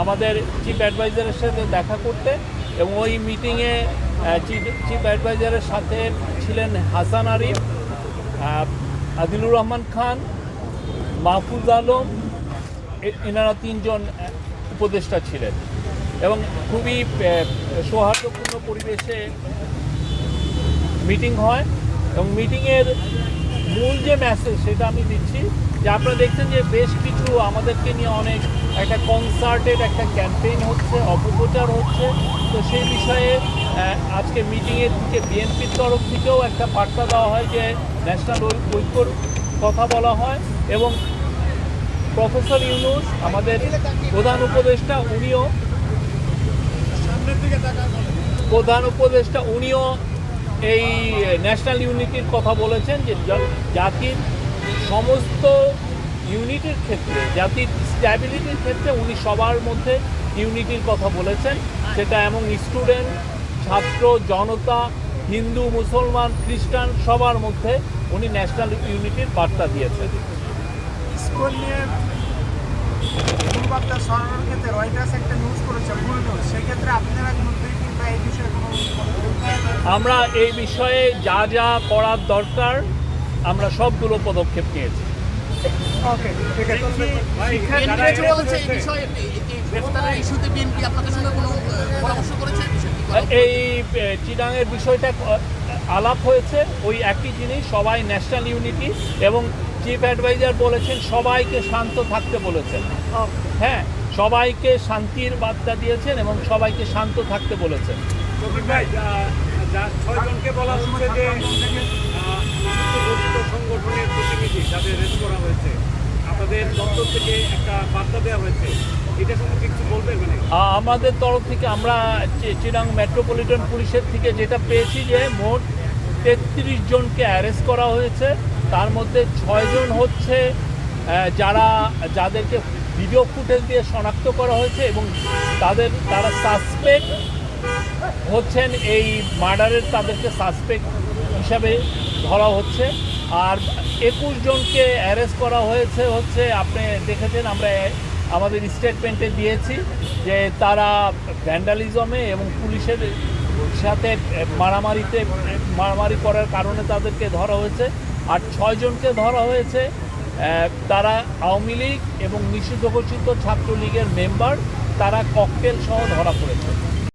আমাদের চিফ অ্যাডভাইজারের সাথে দেখা করতে এবং ওই মিটিংয়ে চিফ অ্যাডভাইজারের সাথে ছিলেন হাসান আরিফ আদিলুর রহমান খান, মাহফুজ আলম এনারা তিনজন উপদেষ্টা ছিলেন। এবং খুবই সৌহার্দ্যপূর্ণ পরিবেশে মিটিং হয়। এবং মিটিংয়ের মূল যে মেসেজ সেটা আমি দিচ্ছি যে আপনারা দেখছেন যে বেশ কিছু আমাদেরকে নিয়ে অনেক একটা কনসার্টেড একটা ক্যাম্পেইন হচ্ছে, অপপ্রচার হচ্ছে। তো সেই বিষয়ে আজকে মিটিংয়ের থেকে বিএনপির তরফ থেকেও একটা বার্তা দেওয়া হয় যে ন্যাশনাল ঐক্যর কথা বলা হয় এবং প্রফেসর ইউনুস, আমাদের প্রধান উপদেষ্টা, উনিও প্রধান উপদেষ্টা, উনিও এই ন্যাশনাল ইউনিটির কথা বলেছেন যে জাতির সমস্ত ইউনিটির ক্ষেত্রে জাতির স্ট্যাবিলিটির ক্ষেত্রে উনি সবার মধ্যে ইউনিটির কথা বলেছেন। সেটা এমন স্টুডেন্ট ছাত্র জনতা হিন্দু মুসলমান খ্রিস্টান সবার মধ্যে উনি ন্যাশনাল ইউনিটির বার্তা দিয়েছেন। স্কুল নিয়ে বার্তা সরানোর ক্ষেত্রে রয়টার্স একটা নিউজ করেছে ভুল নিউজ সেক্ষেত্রে আপনারা কোনো এই বিষয়ে আমরা এই বিষয়ে যা যা করার দরকার আমরা সবগুলো পদক্ষেপ নিয়েছি। ওকে ঠিক আছে। বিএনপি কিছু বলেছে এই চিটাংয়ের বিষয়টা আলাপ হয়েছে। ওই একই জিনিস সবাই ন্যাশনাল ইউনিটি এবং চিফ অ্যাডভাইজার বলেছেন সবাইকে শান্ত থাকতে বলেছেন। হ্যাঁ সবাইকে শান্তির বার্তা দিয়েছেন এবং সবাইকে শান্ত থাকতে বলেছেন। ছয়জনকে বলা হচ্ছে যে সংগঠনের প্রতিনিধি যাদের রেস্ট করা হয়েছে, আপনাদের দপ্তর থেকে একটা বার্তা দেওয়া হয়েছে। মানে? আমাদের তরফ থেকে আমরা চিরাং মেট্রোপলিটন পুলিশের থেকে যেটা পেয়েছি যে মোট তেত্রিশ জনকে অ্যারেস্ট করা হয়েছে। তার মধ্যে ছয়জন হচ্ছে যারা, যাদেরকে ভিডিও ফুটেজ দিয়ে শনাক্ত করা হয়েছে এবং তাদের, তারা সাসপেক্ট হচ্ছেন এই মার্ডারের তাদেরকে সাসপেক্ট হিসাবে ধরা হচ্ছে। আর একুশ জনকে অ্যারেস্ট করা হয়েছে, হচ্ছে আপনি দেখেছেন, আমরা আমাদের স্টেটমেন্টে দিয়েছি যে তারা ভ্যান্ডালিজমে এবং পুলিশের সাথে মারামারিতে, মারামারি করার কারণে তাদেরকে ধরা হয়েছে। আর ছয়জনকে ধরা হয়েছে তারা আওয়ামী লীগ এবং নিষিদ্ধ ঘোষিত ছাত্রলীগের মেম্বার তারা ককটেল সহ ধরা পড়েছে।